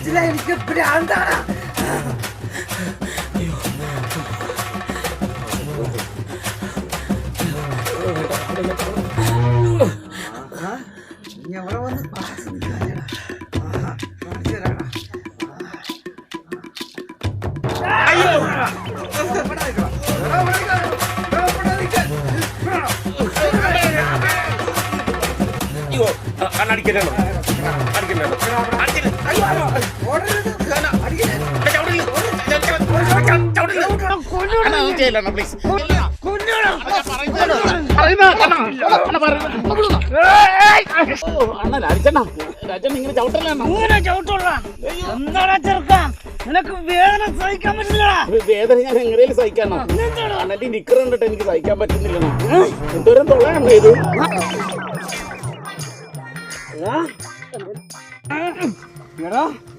മനസ്സിലായി എനിക്ക് ഭ്രാന്താണ്. അവിടെ വന്ന് ക്ലാസ് നിൽക്കാനാ. ആഹാ, പ്ലീസ് നിനക്ക് വേദന സഹിക്കാൻ പറ്റില്ലടാ വേദന ഞാൻ എങ്ങനെയും സഹിക്കാണോ അണ്ണന്റെ നിക്കർ എനിക്ക് സഹിക്കാൻ പറ്റുന്നില്ല എന്തോരം തൊള്ളയാണ് ഇത് Meron?